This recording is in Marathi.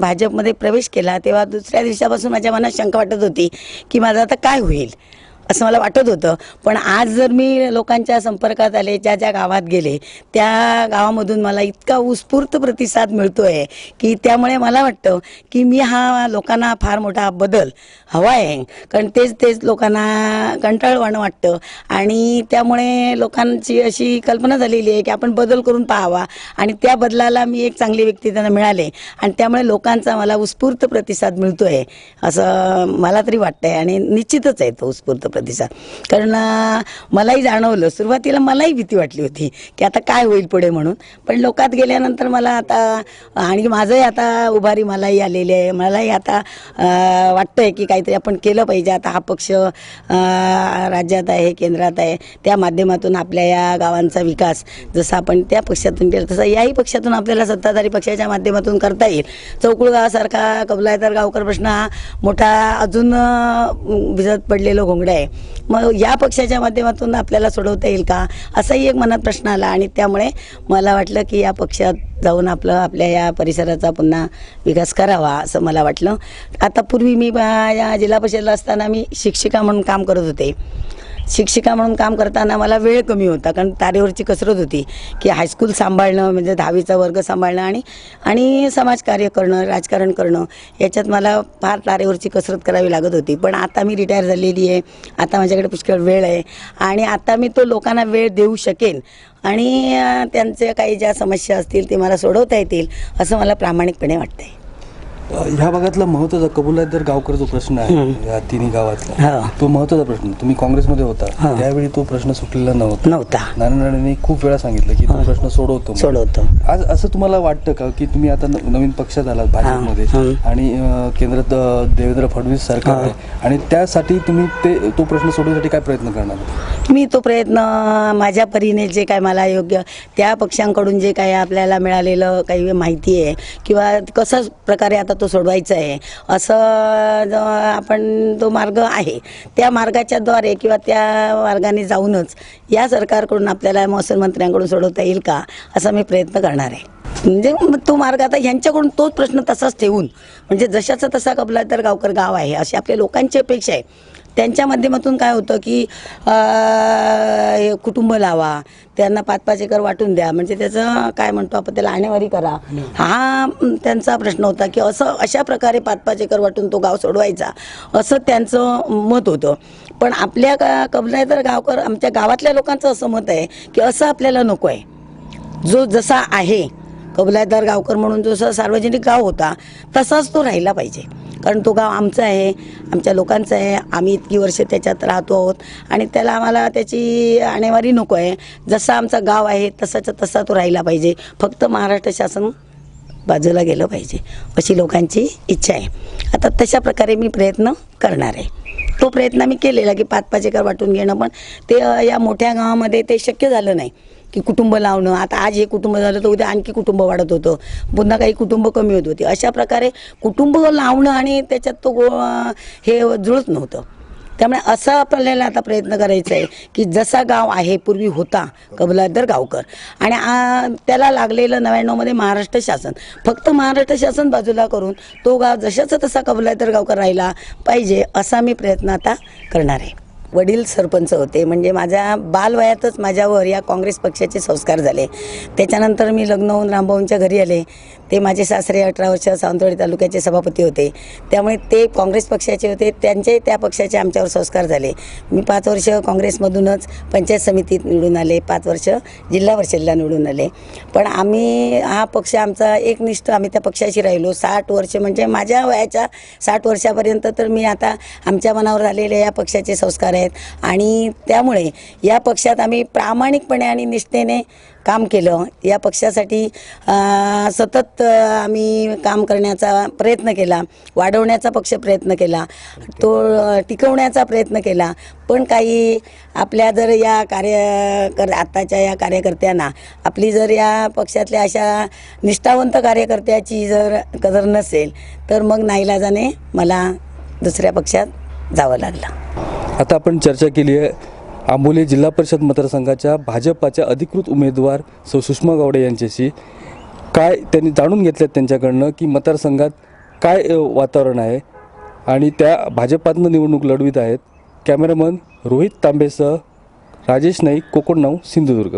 भाजपमध्ये प्रवेश केला तेव्हा दुसऱ्या दिवसापासून माझ्या मनात शंका वाटत होती की माझं आता काय होईल? असं मला वाटत होतं. पण आज जर मी लोकांच्या संपर्कात आले ज्या ज्या गावात गेले त्या गावामधून मला इतका उत्स्फूर्त प्रतिसाद मिळतो आहे की त्यामुळे मला वाटतं की मी हा लोकांना फार मोठा बदल हवा आहे. कारण तेच तेच लोकांना कंटाळवाणं वाटतं. आणि त्यामुळे लोकांची अशी कल्पना झालेली आहे की आपण बदल करून पाहावा. आणि त्या बदलाला मी एक चांगली व्यक्ती त्यांना मिळाले. आणि त्यामुळे लोकांचा मला उत्स्फूर्त प्रतिसाद मिळतो आहे असं मला तरी वाटतं आहे आणि निश्चितच आहे तो उत्स्फूर्त प्रतिसाद. कारण मलाही जाणवलं. सुरुवातीला मलाही भीती वाटली होती की आता काय होईल पुढे म्हणून. पण लोकात गेल्यानंतर मला आता आणि माझंही आता उभारी मलाही आलेली आहे. मलाही आता वाटतंय की काहीतरी आपण केलं पाहिजे. आता हा पक्ष राज्यात आहे केंद्रात आहे. त्या माध्यमातून आपल्या या गावांचा विकास जसा आपण त्या पक्षातून केला तसा याही पक्षातून आपल्याला सत्ताधारी पक्षाच्या माध्यमातून करता येईल. चौकुळगावासारखा कबलायतर गावकर प्रश्न हा मोठा अजून भिजत पडलेलं घोंगडा आहे. मग या पक्षाच्या माध्यमातून आपल्याला सोडवता येईल का? असाही एक मनात प्रश्न आला आणि त्यामुळे मला वाटलं की या पक्षात जाऊन आपलं आपल्या या परिसराचा पुन्हा विकास करावा असं मला वाटलं. आता पूर्वी मी या जिल्हा परिषदला असताना मी शिक्षिका म्हणून काम करत होते. शिक्षिका म्हणून काम करताना मला वेळ कमी होता कारण तारेवरची कसरत होती की हायस्कूल सांभाळणं म्हणजे दहावीचा वर्ग सांभाळणं आणि आणि समाजकार्य करणं राजकारण करणं याच्यात मला फार तारेवरची कसरत करावी लागत होती. पण आता मी रिटायर झालेली आहे आता माझ्याकडे पुष्कळ वेळ आहे आणि आता मी तो लोकांना वेळ देऊ शकेन आणि त्यांच्या काही ज्या समस्या असतील ते मला सोडवता येतील असं मला प्रामाणिकपणे वाटतंय. ह्या भागातला महत्त्वाचा कबुलादर गावकर जो प्रश्न आहे. या तिन्ही गावातला. तो महत्त्वाचा प्रश्न तुम्ही काँग्रेसमध्ये होता. त्यावेळी तो प्रश्न सुटलेला नव्हता. नव्हता. नारायण खूप वेळा सांगितलं की तो प्रश्न सोडवतो. सोडवतो. आज असं तुम्हाला वाटतं का की तुम्ही आता नवीन पक्षात आलात भाजपमध्ये. आणि केंद्रात देवेंद्र फडणवीस सरकार. आहे. आणि त्यासाठी तुम्ही ते तो प्रश्न सोडवण्यासाठी काय प्रयत्न करणार? मी तो प्रयत्न माझ्या परीने जे काय मला योग्य त्या पक्षांकडून जे काय आपल्याला मिळालेलं काही माहिती आहे किंवा कसा प्रकारे आता तो सोडवायचा आहे असं आपण तो मार्ग आहे. त्या मार्गाच्या द्वारे किंवा त्या मार्गाने जाऊनच या सरकारकडून आपल्याला महसूल मंत्र्यांकडून सोडवता येईल का असा मी प्रयत्न करणार आहे. म्हणजे तो मार्ग आता यांच्याकडून तोच प्रश्न तसाच ठेवून म्हणजे जशाचा तसा कबला तर गावकर गाव आहे अशी आपल्या लोकांची अपेक्षा आहे. त्यांच्या माध्यमातून काय होतं की कुटुंब लावा त्यांना पाच पाच एकर वाटून द्या. म्हणजे त्याचं काय म्हणतो आपण त्याला आणेवारी करा. हा त्यांचा प्रश्न होता की असं अशा प्रकारे पाच पाच एकर वाटून तो गाव सोडवायचा असं त्यांचं मत होतं. पण आपल्या का कबलायतर गावकर आमच्या गावातल्या लोकांचं असं मत आहे की असं आपल्याला नको आहे. जो जसा आहे कबलायदार गावकर म्हणून जो सार्वजनिक गाव होता तसाच तो राहिला पाहिजे. कारण तो गाव आमचा आहे आमच्या लोकांचा आहे आम्ही इतकी वर्ष त्याच्यात राहतो आहोत. आणि त्याला आम्हाला त्याची आणेवारी नको आहे. जसा आमचा गाव आहे तसाचा तसा तो राहिला पाहिजे. फक्त महाराष्ट्र शासन बाजूला गेलं पाहिजे अशी लोकांची इच्छा आहे. आता तशा प्रकारे मी प्रयत्न करणार आहे. तो प्रयत्न मी केलेला की पाच पाच एकर वाटून घेणं पण ते या मोठ्या गावामध्ये ते शक्य झालं नाही. की कुटुंब लावणं. आता आज हे कुटुंब झालं तर उद्या आणखी कुटुंब वाढत होतं. पुन्हा काही कुटुंब कमी होत होती. अशा प्रकारे कुटुंब लावणं आणि त्याच्यात तो गो हे जुळत नव्हतं. त्यामुळे असा आपल्याला आता प्रयत्न करायचा आहे की जसा गाव आहे पूर्वी होता कबलादर गावकर. आणि त्याला लागलेलं नव्याण्णवमध्ये महाराष्ट्र शासन. फक्त महाराष्ट्र शासन बाजूला करून तो गाव जशाचा तसा कबलादर गावकर राहिला पाहिजे असा मी प्रयत्न आता करणार आहे. वडील सरपंच होते. म्हणजे माझ्या बालवयातच माझ्यावर या काँग्रेस पक्षाचे संस्कार झाले. त्याच्यानंतर मी लग्न होऊन रामभाऊंच्या घरी आले. ते माझे सासरे अठरा वर्ष सावंतवाडी तालुक्याचे सभापती होते. त्यामुळे ते काँग्रेस पक्षाचे होते. त्यांचे त्या पक्षाचे आमच्यावर संस्कार झाले. मी पाच वर्ष काँग्रेसमधूनच पंचायत समितीत निवडून आले. पाच वर्ष जिल्हा परिषदला निवडून आले. पण आम्ही हा पक्ष आमचा एकनिष्ठ आम्ही त्या पक्षाशी राहिलो. साठ वर्ष म्हणजे माझ्या वयाच्या साठ वर्षापर्यंत तर मी आता आमच्या मनावर झालेले या पक्षाचे संस्कार आहेत. आणि त्यामुळे या पक्षात आम्ही प्रामाणिकपणे आणि निष्ठेने काम केलं. या पक्षासाठी सतत आम्ही काम करण्याचा प्रयत्न केला. वाढवण्याचा पक्ष प्रयत्न केला. तो टिकवण्याचा प्रयत्न केला. पण काही आपल्या जर या कार्य कर आत्ताच्या या कार्यकर्त्यांना आपली जर या पक्षातल्या अशा निष्ठावंत कार्यकर्त्याची जर कदर नसेल तर मग नाईलाजाने मला दुसऱ्या पक्षात जावं लागलं. आता आपण चर्चा केली आहे आंबोली जिल्हा परिषद मतदारसंघाच्या भाजपाच्या अधिकृत उमेदवार सौ सुषमा गावडे यांच्याशी. काय त्यांनी जाणून घेतलं त्यांच्याकडनं की मतदारसंघात काय वातावरण आहे? आणि त्या भाजपातनं निवडणूक लढवित आहेत. कॅमेरामन रोहित तांबेसह राजेश नाईक कोकण नाऊ सिंधुदुर्ग.